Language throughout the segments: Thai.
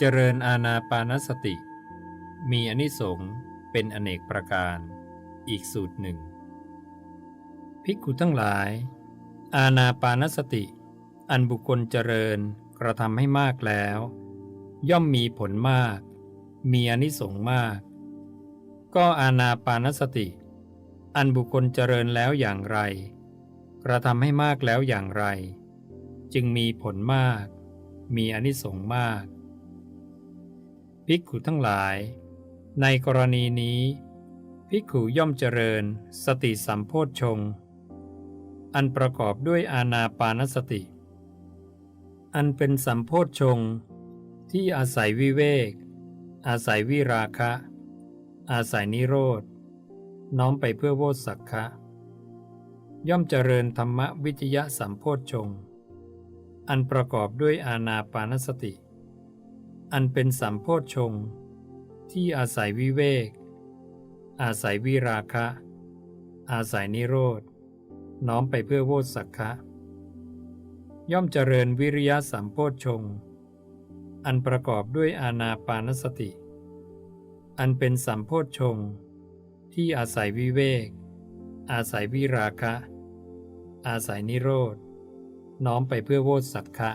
เจริญอาณาปานสติ มีอนิสงส์เป็นอเนกประการ อีกสูตรหนึ่ง ภิกขุทั้งหลาย อาณาปานสติ อันบุคคลเจริญกระทำให้มากแล้ว ย่อมมีผลมาก มีอนิสงส์มาก ก็อาณาปานสติ อันบุคคลเจริญแล้วอย่างไร กระทำให้มากแล้วอย่างไร จึงมีผลมาก มีอนิสงส์มาก ภิกขุทั้งหลาย ในกรณีนี้ภิกขุย่อมเจริญ สติสัมโพชฌงอันประกอบด้วยอาณาปานสติ อันเป็นสัมโพชฌงที่อาศัยวิเวก อาศัยวิราคะ อาศัยนิโรธ น้อมไปเพื่อโวสักคะย่อมเจริญธรรมวิจยะสัมโพชฌงอันประกอบด้วยอาณาปานสติ อันเป็นสัมโพชฌงที่อาศัยวิเวก อาศัยวิราคะ อาศัยนิโรธ น้อมไปเพื่อโวสักคะย่อมเจริญวิริยะสัมโพชฌงอันประกอบด้วยอาณาปานสติ อันเป็นสัมโพชฌงที่อาศัยวิเวก อาศัยวิราคะ อาศัยนิโรธ น้อมไปเพื่อโวสักคะ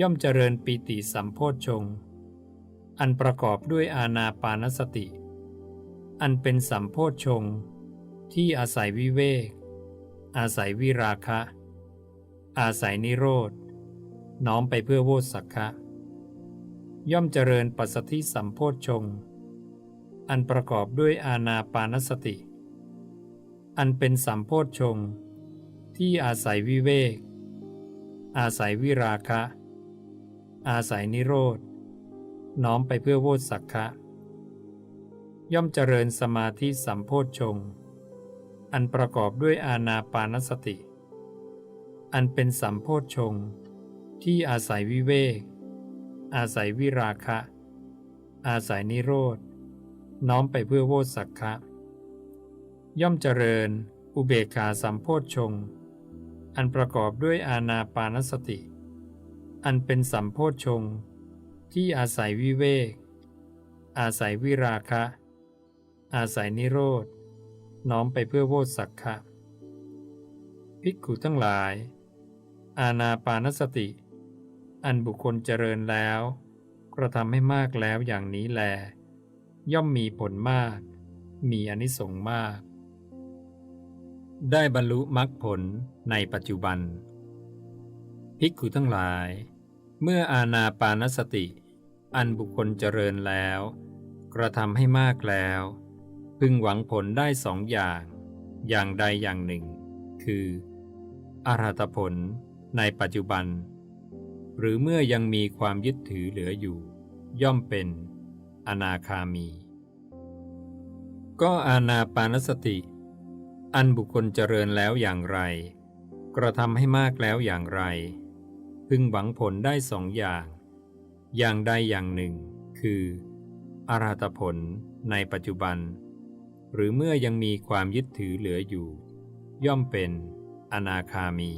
ย่อมเจริญปีติสัมโพชฌงอันประกอบด้วยอาณาปานสติ อันเป็นสัมโพชฌงที่อาศัยวิเวก อาศัยวิราคะ อาศัยนิโรธ น้อมไปเพื่อโวสักคะ ย่อมเจริญปัสสธิสัมโพชฌงอันประกอบด้วยอาณาปานสติ อันเป็นสัมโพชฌงที่อาศัยวิเวก อาศัยวิราคะ อาศัยนิโรธ น้อมไปเพื่อโวสักคะ ย่อมเจริญสมาธิสัมโพชฌงค์อันประกอบด้วยอาณาปานสติ อันเป็นสัมโพชฌงค์ที่อาศัยวิเวก อาศัยวิราคะ อาศัยนิโรธ น้อมไปเพื่อโวสักคะ ย่อมเจริญอุเบกขาสัมโพชฌงค์อันประกอบด้วยอาณาปานสติ อันเป็นสัมโพชฌงที่อาศัยวิเวก อาศัยวิราคะ อาศัยนิโรธ น้อมไปเพื่อโวสักคะภิกขุทั้งหลาย อาณาปานสติ อันบุคคลเจริญแล้ว กระทำให้มากแล้วอย่างนี้แล ย่อมมีผลมาก มีอนิสงส์มาก ได้บรรลุมรรคผลในปัจจุบัน ภิกขุทั้งหลาย เมื่ออาณาปานสติ อันบุคคลเจริญแล้ว กระทำให้มากแล้ว พึงหวังผลได้สองอย่าง อย่างใดอย่างหนึ่ง คืออรหัตผลในปัจจุบัน หรือเมื่อยังมีความยึดถือเหลืออยู่ ย่อมเป็นอนาคามี ก็อาณาปานสติ อันบุคคลเจริญแล้วอย่างไร กระทำให้มากแล้วอย่างไร พึงหวังผลได้สองอย่าง อย่างใดอย่างหนึ่ง คืออรหัตผลในปัจจุบัน หรือเมื่อยังมีความยึดถือเหลืออยู่ ย่อมเป็นอนาคามี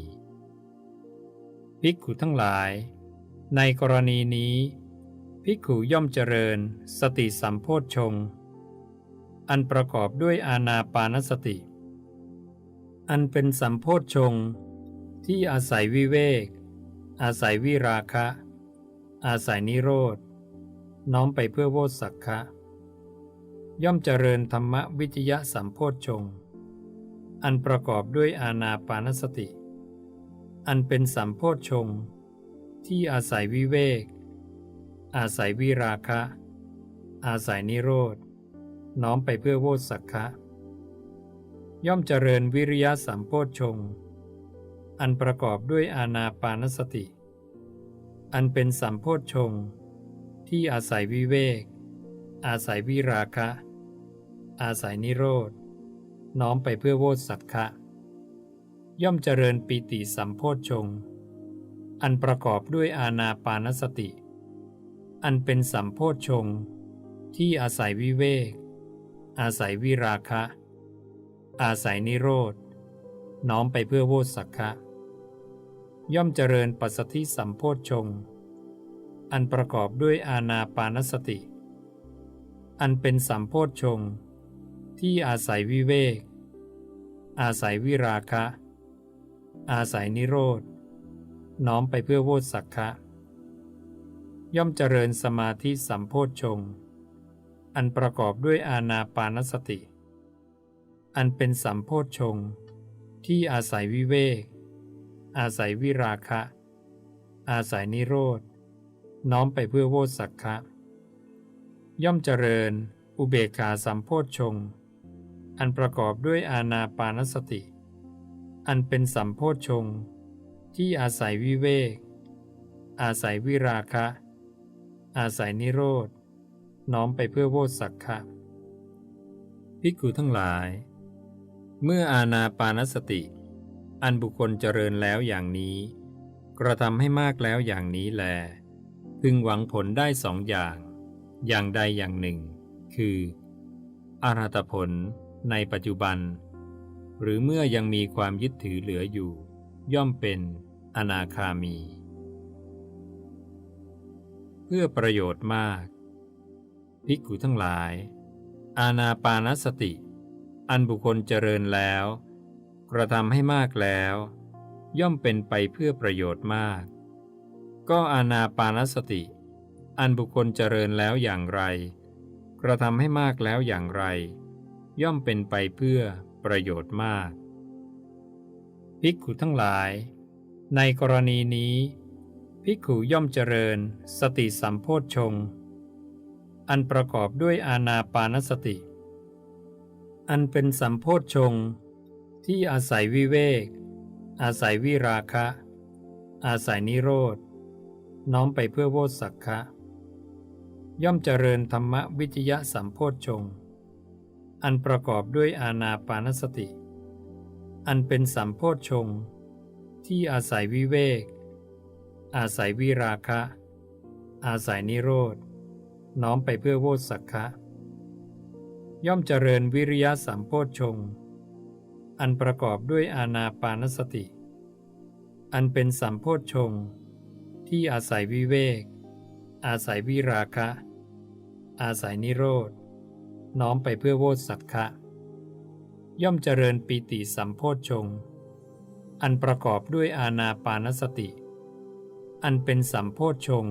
ภิกขุทั้งหลาย ในกรณีนี้ภิกขุย่อมเจริญสติสัมโพชฌงอันประกอบด้วยอาณาปานสติ อันเป็นสัมโพชฌงที่อาศัยวิเวก อาศัยวิราคะ อาศัยนิโรธ น้อมไปเพื่อโวสักคะย่อมเจริญธรรมวิจยะสัมโพชฌงอันประกอบด้วยอาณาปานสติ อันเป็นสัมโพชฌงที่อาศัยวิเวก อาศัยวิราคะ อาศัยนิโรธ น้อมไปเพื่อโวสักคะ ย่อมเจริญวิริยะสัมโพชฌงค์ อันประกอบด้วยอาณาปานสติ อันเป็นสัมโพชฌงที่อาศัยวิเวก อาศัยวิราคะ อาศัยนิโรธ น้อมไปเพื่อโวสักคะย่อมเจริญปีติสัมโพชฌงอันประกอบด้วยอาณาปานสติ อันเป็นสัมโพชฌงที่อาศัยวิเวก อาศัยวิราคะ อาศัยนิโรธ น้อมไปเพื่อโวสักคะ ย่อมเจริญปัสสธิสัมโพชฌงค์อันประกอบด้วยอาณาปานสติ อันเป็นสัมโพชฌงค์ที่อาศัยวิเวก อาศัยวิราคะ อาศัยนิโรธ น้อมไปเพื่อโวตสักคะ ย่อมเจริญสมาธิสัมโพชฌงค์อันประกอบด้วยอาณาปานสติ อันเป็นสัมโพชฌงค์ที่อาศัยวิเวก อาศัยวิราคะ อาศัยนิโรธ น้อมไปเพื่อโวสักคะย่อมเจริญอุเบกขาสัมโพชฌงอันประกอบด้วยอาณาปานสติ อันเป็นสัมโพชฌงที่อาศัยวิเวก อาศัยวิราคะ อาศัยนิโรธ น้อมไปเพื่อโวสักคะภิกขุทั้งหลาย เมื่ออาณาปานสติ อันบุคคลเจริญแล้วอย่างนี้ กระทำให้มากแล้วอย่างนี้แล พึงหวังผลได้สองอย่าง อย่างใดอย่างหนึ่ง คืออาราตผลในปัจจุบัน หรือเมื่อยังมีความยึดถือเหลืออยู่ ย่อมเป็นอนาคามี เพื่อประโยชน์มาก ภิกขุทั้งหลาย อาณาปานสติ อันบุคคลเจริญแล้ว กระทำให้มากแล้ว ย่อมเป็นไปเพื่อประโยชน์มาก ก็อาณาปานสติ อันบุคคลเจริญแล้วอย่างไร กระทำให้มากแล้วอย่างไร ย่อมเป็นไปเพื่อประโยชน์มาก ภิกขุทั้งหลาย ในกรณีนี้ ภิกขุย่อมเจริญ สติสัมโพชฌงอันประกอบด้วยอาณาปานสติ อันเป็นสัมโพชฌงค์ ที่อาศัยวิเวก อาศัยวิราคะ อาศัยนิโรธ น้อมไปเพื่อโวตสักคะย่อมเจริญธรรมวิจยะสัมโพชฌงอันประกอบด้วยอาณาปานสติ อันเป็นสัมโพชฌงที่อาศัยวิเวก อาศัยวิราคะ อาศัยนิโรธ น้อมไปเพื่อโวตสักคะ ย่อมเจริญวิริยะสัมโพชฌงค์ อันประกอบด้วยอาณาปานสติ อันเป็นสัมโพชฌงที่อาศัยวิเวก อาศัยวิราคะ อาศัยนิโรธ น้อมไปเพื่อโวตสักคะย่อมเจริญปีติสัมโพชฌงอันประกอบด้วยอาณาปานสติ อันเป็นสัมโพชฌง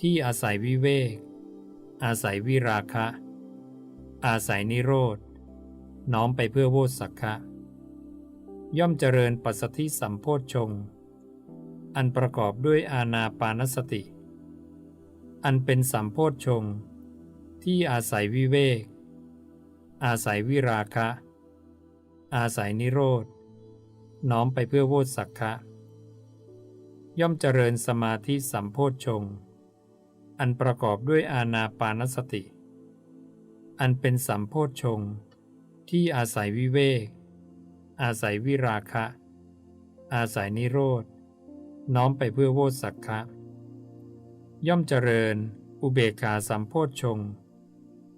ที่อาศัยวิเวก อาศัยวิราคะ อาศัยนิโรธ น้อมไปเพื่อโวตสักคะ ย่อมเจริญปัสสธิสัมโพชฌงค์อันประกอบด้วยอาณาปานสติ อันเป็นสัมโพชฌงค์ที่อาศัยวิเวก อาศัยวิราคะ อาศัยนิโรธ น้อมไปเพื่อโวตสักคะ ย่อมเจริญสมาธิสัมโพชฌงค์อันประกอบด้วยอาณาปานสติ อันเป็นสัมโพชฌงค์ที่อาศัยวิเวก อาศัยวิราคะ อาศัยนิโรธ น้อมไปเพื่อโวสักคะย่อมเจริญอุเบกขาสัมโพชฌง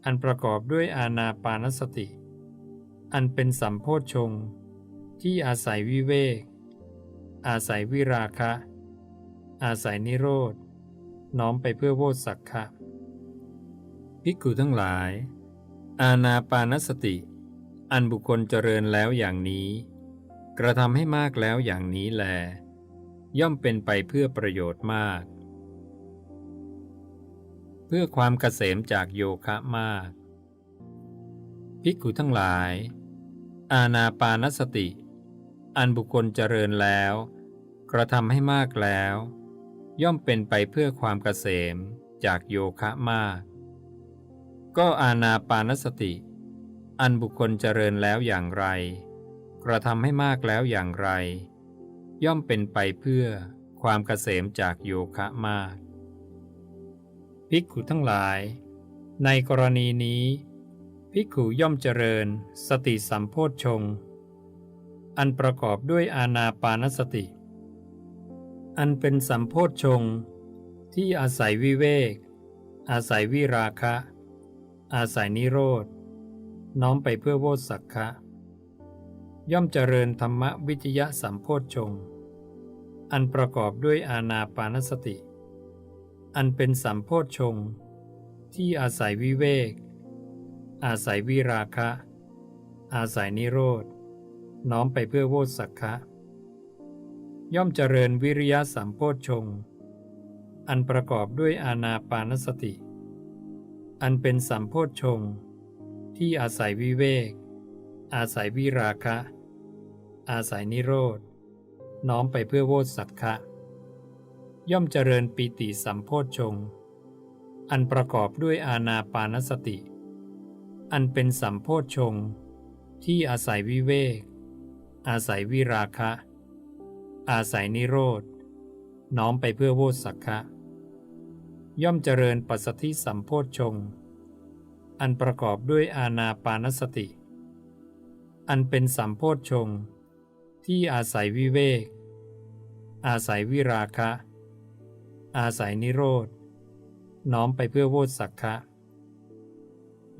อันประกอบด้วยอาณาปานสติ อันเป็นสัมโพชฌงที่อาศัยวิเวก อาศัยวิราคะ อาศัยนิโรธ น้อมไปเพื่อโวสักคะภิกขุทั้งหลาย อาณาปานสติ อันบุคคลเจริญแล้วอย่างนี้ กระทำให้มากแล้วอย่างนี้แล ย่อมเป็นไปเพื่อประโยชน์มาก เพื่อความเกษมจากโยคะมาก ภิกขุทั้งหลาย อาณาปานสติ อันบุคคลเจริญแล้ว กระทำให้มากแล้ว ย่อมเป็นไปเพื่อความเกษมจากโยคะมาก ก็อาณาปานสติ อันบุคคลเจริญแล้วอย่างไร กระทำให้มากแล้วอย่างไร ย่อมเป็นไปเพื่อความเกษมจากโยคะมาก ภิกขุทั้งหลาย ในกรณีนี้ ภิกขุย่อมเจริญสติสัมโพชฌงอันประกอบด้วยอาณาปานสติ อันเป็นสัมโพชฌงที่อาศัยวิเวก อาศัยวิราคะ อาศัยนิโรธ น้อมไปเพื่อโวตสักคะ ย่อมเจริญธรรมวิจยะสัมโพชฌงค์อันประกอบด้วยอาณาปานสติ อันเป็นสัมโพชฌงค์ที่อาศัยวิเวก อาศัยวิราคะ อาศัยนิโรธ น้อมไปเพื่อโวสักคะ ย่อมเจริญวิริยะสัมโพชฌงค์อันประกอบด้วยอาณาปานสติ อันเป็นสัมโพชฌงค์ ที่อาศัยวิเวก อาศัยวิราคะ อาศัยนิโรธ น้อมไปเพื่อโวสักคะย่อมเจริญปีติสัมโพชฌงอันประกอบด้วยอาณาปานสติ อันเป็นสัมโพชฌงที่อาศัยวิเวก อาศัยวิราคะ อาศัยนิโรธ น้อมไปเพื่อโวสักคะ ย่อมเจริญปัสสธิสัมโพชฌงค์ อันประกอบด้วยอาณาปานสติ อันเป็นสัมโพชฌงที่อาศัยวิเวก อาศัยวิราคะ อาศัยนิโรธ น้อมไปเพื่อโวสักคะ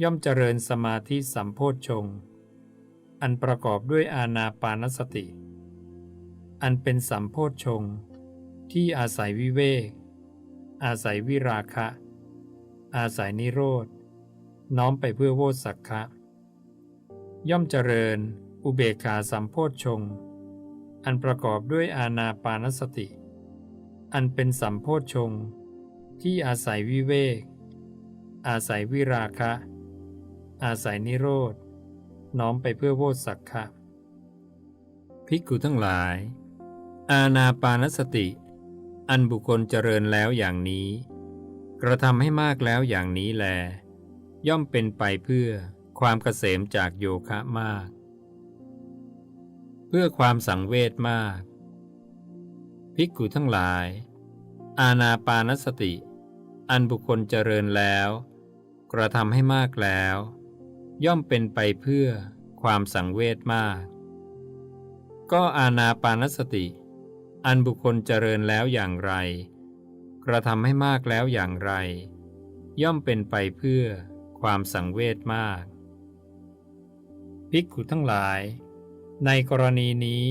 ย่อมเจริญสมาธิสัมโพชฌงอันประกอบด้วยอาณาปานสติ อันเป็นสัมโพชฌงที่อาศัยวิเวก อาศัยวิราคะ อาศัยนิโรธ น้อมไปเพื่อโวสักคะย่อมเจริญ อุเบกขาสัมโพชฌงอันประกอบด้วยอาณาปานสติ อันเป็นสัมโพชฌงที่อาศัยวิเวก อาศัยวิราคะ อาศัยนิโรธน้อมไปเพื่อโวสักคะภิกขุทั้งหลาย อาณาปานสติ อันบุคคลเจริญแล้วอย่างนี้ กระทำให้มากแล้วอย่างนี้แล ย่อมเป็นไปเพื่อความเกษมจากโยคะมาก เพื่อความสังเวชมาก ภิกขุทั้งหลาย อาณาปานสติ อันบุคคลเจริญแล้ว กระทำให้มากแล้ว ย่อมเป็นไปเพื่อความสังเวชมาก ก็อาณาปานสติ อันบุคคลเจริญแล้วอย่างไร กระทำให้มากแล้วอย่างไร ย่อมเป็นไปเพื่อ ความสังเวชมาก ภิกขุทั้งหลาย ในกรณีนี้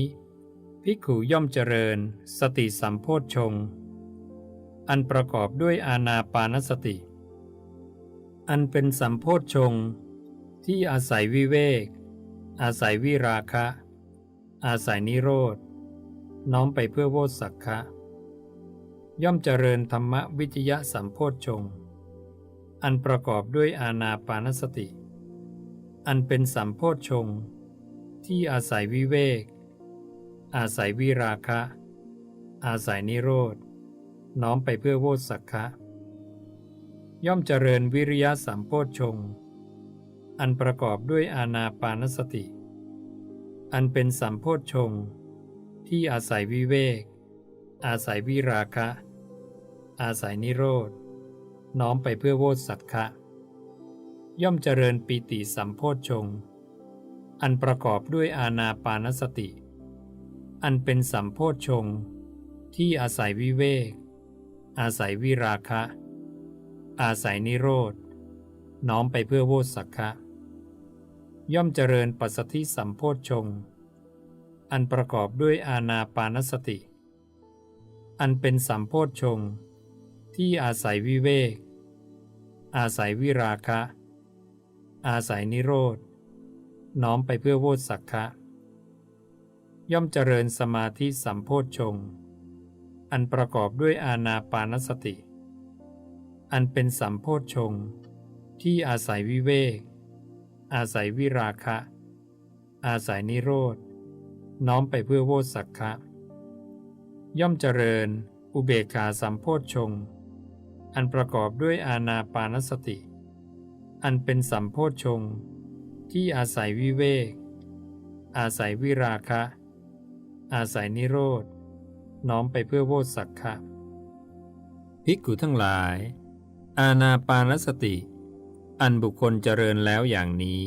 ภิกขุย่อมเจริญสติสัมโพชฌงอันประกอบด้วยอาณาปานสติ อันเป็นสัมโพชฌงที่อาศัยวิเวก อาศัยวิราคะ อาศัยนิโรธ น้อมไปเพื่อโวสักคะ ย่อมเจริญธรรมวิจยะสัมโพชฌงค์ อันประกอบด้วยอาณาปานสติ อันเป็นสัมโพชฌงที่อาศัยวิเวก อาศัยวิราคะ อาศัยนิโรธ น้อมไปเพื่อโวสักคะ ย่อมเจริญวิริยะสัมโพชฌงอันประกอบด้วยอาณาปานสติ อันเป็นสัมโพชฌงที่อาศัยวิเวก อาศัยวิราคะ อาศัยนิโรธ น้อมไปเพื่อโวสักคะย่อมเจริญปีติสัมโพชฌงอันประกอบด้วยอาณาปานสติ อันเป็นสัมโพชฌงที่อาศัยวิเวก อาศัยวิราคะ อาศัยนิโรธ น้อมไปเพื่อโวสักคะย่อมเจริญปัสสธิสัมโพชฌงอันประกอบด้วยอาณาปานสติ อันเป็นสัมโพชฌงที่อาศัยวิเวก อาศัยวิราคะ อาศัยนิโรธ น้อมไปเพื่อโวตสักคะย่อมเจริญสมาธิสัมโพชฌงอันประกอบด้วยอาณาปานสติ อันเป็นสัมโพชฌงที่อาศัยวิเวก อาศัยวิราคะ อาศัยนิโรธ น้อมไปเพื่อโวสักคะ ย่อมเจริญอุเบกขาสัมโพชฌงค์ อันประกอบด้วยอาณาปานสติ อันเป็นสัมโพชงที่อาศัยวิเวก อาศัยวิราคะ อาศัยนิโรธ น้อมไปเพื่อโวสักคะภิกขุทั้งหลาย อาณาปานสติ อันบุคคลเจริญแล้วอย่างนี้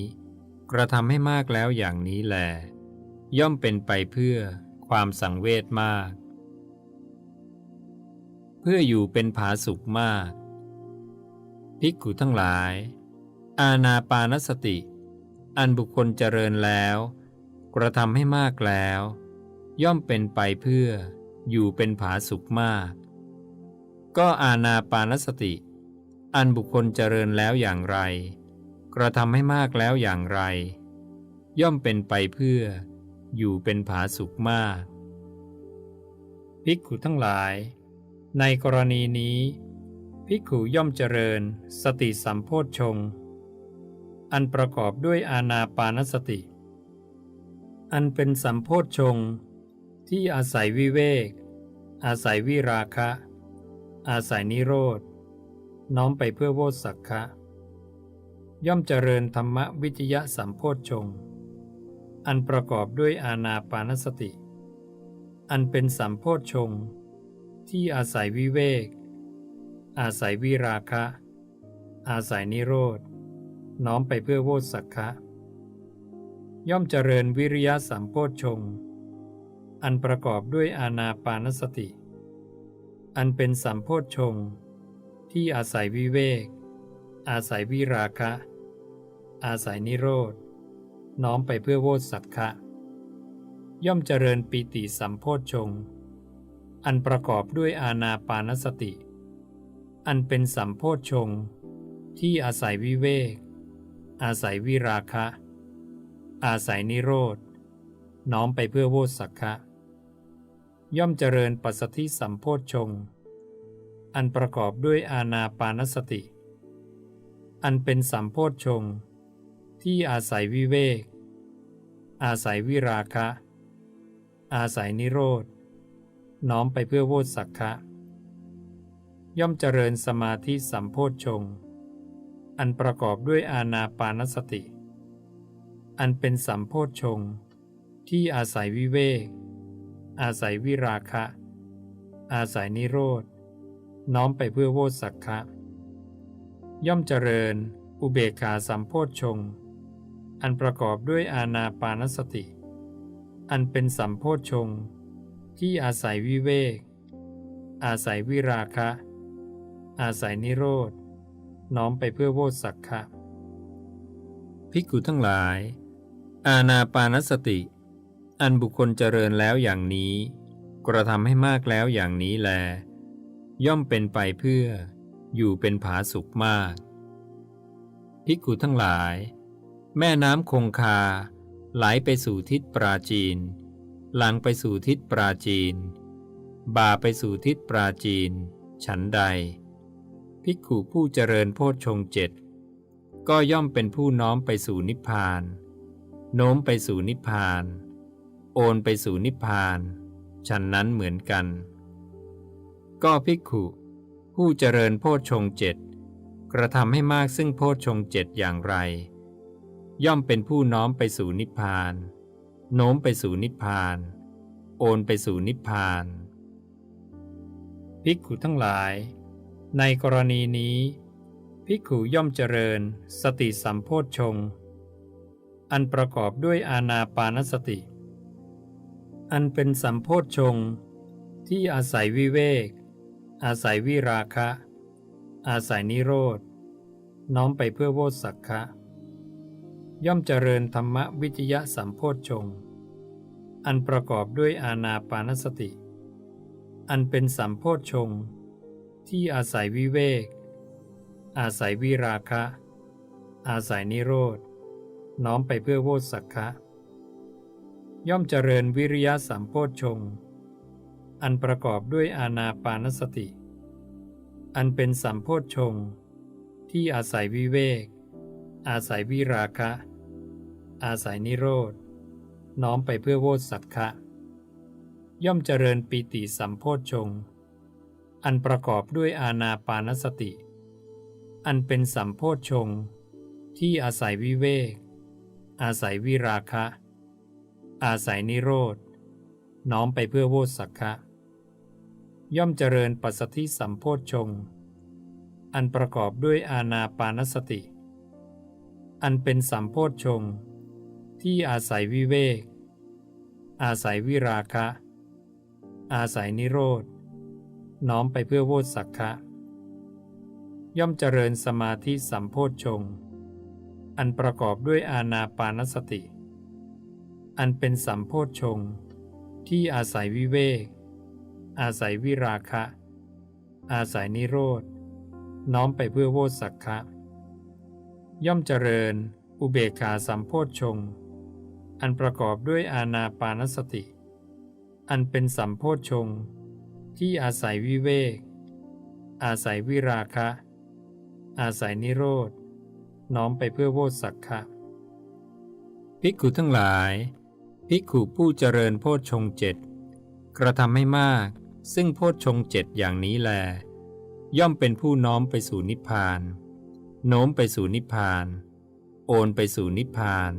กระทำให้มากแล้วอย่างนี้แล ย่อมเป็นไปเพื่อความสังเวชมาก พื่ออยู่เป็นผาสุขมาก ภิกขุทั้งหลาย อาณาปานสติ อันบุคคลเจริญแล้ว กระทำให้มากแล้ว ย่อมเป็นไปเพื่ออยู่เป็นผาสุขมาก ก็อาณาปานสติ อันบุคคลเจริญแล้วอย่างไร กระทำให้มากแล้วอย่างไร ย่อมเป็นไปเพื่ออยู่เป็นผาสุขมาก ภิกขุทั้งหลาย ในกรณีนี้ ภิกขุย่อมเจริญ สติสัมโพชฌงอันประกอบด้วยอาณาปานสติ อันเป็นสัมโพชฌงที่อาศัยวิเวก อาศัยวิราคะ อาศัยนิโรธ น้อมไปเพื่อโวสักคะย่อมเจริญธรรมวิจยะสัมโพชฌงอันประกอบด้วยอาณาปานสติ อันเป็นสัมโพชฌงค์ ที่อาศัยวิเวก อาศัยวิราคะ อาศัยนิโรธ น้อมไปเพื่อโวสักคะ ย่อมเจริญวิริยะสัมโพชฌงอันประกอบด้วยอาณาปานสติ อันเป็นสัมโพชฌงที่อาศัยวิเวก อาศัยวิราคะ อาศัยนิโรธ น้อมไปเพื่อโวสักคะ ย่อมเจริญปีติสัมโพชฌงค์ อันประกอบด้วยอาณาปานสติ อันเป็นสัมโพชฌงที่อาศัยวิเวก อาศัยวิราคะ อาศัยนิโรธ น้อมไปเพื่อโวสักคะย่อมเจริญปัสสธิสัมโพชฌงอันประกอบด้วยอาณาปานสติ อันเป็นสัมโพชฌงที่อาศัยวิเวก อาศัยวิราคะ อาศัยนิโรธ น้อมไปเพื่อโวสักคะย่อมเจริญสมาธิสัมโพชฌงค์อันประกอบด้วยอาณาปานสติ อันเป็นสัมโพชฌงค์ที่อาศัยวิเวก อาศัยวิราคะ อาศัยนิโรธ น้อมไปเพื่อโวสักคะ ย่อมเจริญอุเบกขาสัมโพชฌงค์อันประกอบด้วยอาณาปานสติ อันเป็นสัมโพชฌงค์ ที่อาศัยวิเวก อาศัยวิราคะ อาศัยนิโรธ น้อมไปเพื่อโวสักคะภิกขุทั้งหลาย อาณาปานสติ อันบุคคลเจริญแล้วอย่างนี้ กระทำให้มากแล้วอย่างนี้แล ย่อมเป็นไปเพื่ออยู่เป็นผาสุขมาก ภิกขุทั้งหลาย แม่น้ำคงคาไหลไปสู่ทิศปราจีน หลังไปสู่ทิศปราจีน บ่าไปสู่ทิศปราจีน ฉันใด ภิกขุผู้เจริญโพชฌงเจ็ดก็ย่อมเป็นผู้น้อมไปสู่นิพพาน โน้มไปสู่นิพพาน โอนไปสู่นิพพาน ฉันนั้นเหมือนกัน ก็ภิกขุผู้เจริญโพชฌงเจ็ดกระทำให้มากซึ่งโพชฌงเจ็ดอย่างไร ย่อมเป็นผู้น้อมไปสู่นิพพาน โน้มไปสู่นิพพาน โอนไปสู่นิพพาน ภิกขุทั้งหลาย ในกรณีนี้ ภิกขุย่อมเจริญ สติสัมโพชฌงอันประกอบด้วยอาณาปานสติ อันเป็นสัมโพชฌงที่อาศัยวิเวก อาศัยวิราคะ อาศัยนิโรธ น้อมไปเพื่อโวสักคะ ย่อมเจริญธรรมวิจยะสัมโพชฌงอันประกอบด้วยอาณาปานสติ อันเป็นสัมโพชฌงที่อาศัยวิเวก อาศัยวิราคะ อาศัยนิโรธ น้อมไปเพื่อโวสักคะ ย่อมเจริญวิริยะสัมโพชฌงอันประกอบด้วยอาณาปานสติ อันเป็นสัมโพชฌงที่อาศัยวิเวก อาศัยวิราคะ อาศัยนิโรธ น้อมไปเพื่อโวสักคะย่อมเจริญปีติสัมโพชฌงอันประกอบด้วยอาณาปานสติ อันเป็นสัมโพชฌงที่อาศัยวิเวก อาศัยวิราคะ อาศัยนิโรธ น้อมไปเพื่อโวสักคะย่อมเจริญปัสสธิสัมโพชฌงอันประกอบด้วยอาณาปานสติ อันเป็นสัมโพชฌงค์ ที่อาศัยวิเวก อาศัยวิราคะ อาศัยนิโรธ น้อมไปเพื่อโวสักคะย่อมเจริญสมาธิสัมโพชฌงอันประกอบด้วยอาณาปานสติ อันเป็นสัมโพชฌงที่อาศัยวิเวก อาศัยวิราคะ อาศัยนิโรธ น้อมไปเพื่อโวสักคะ ย่อมเจริญอุเบกขาสัมโพชฌง อันประกอบด้วยอาณาปานสติ อันเป็นสัมโพชฌงที่อาศัยวิเวก อาศัยวิราคะ อาศัยนิโรธ น้อมไปเพื่อโวสักคะภิกขุทั้งหลาย ภิกขุผู้เจริญโพชฌงเจ็ดกระทำให้มาก ซึ่งโพชฌงเจ็ดอย่างนี้แล ย่อมเป็นผู้น้อมไปสู่นิพพาน โน้มไปสู่นิพพาน โอนไปสู่นิพพาน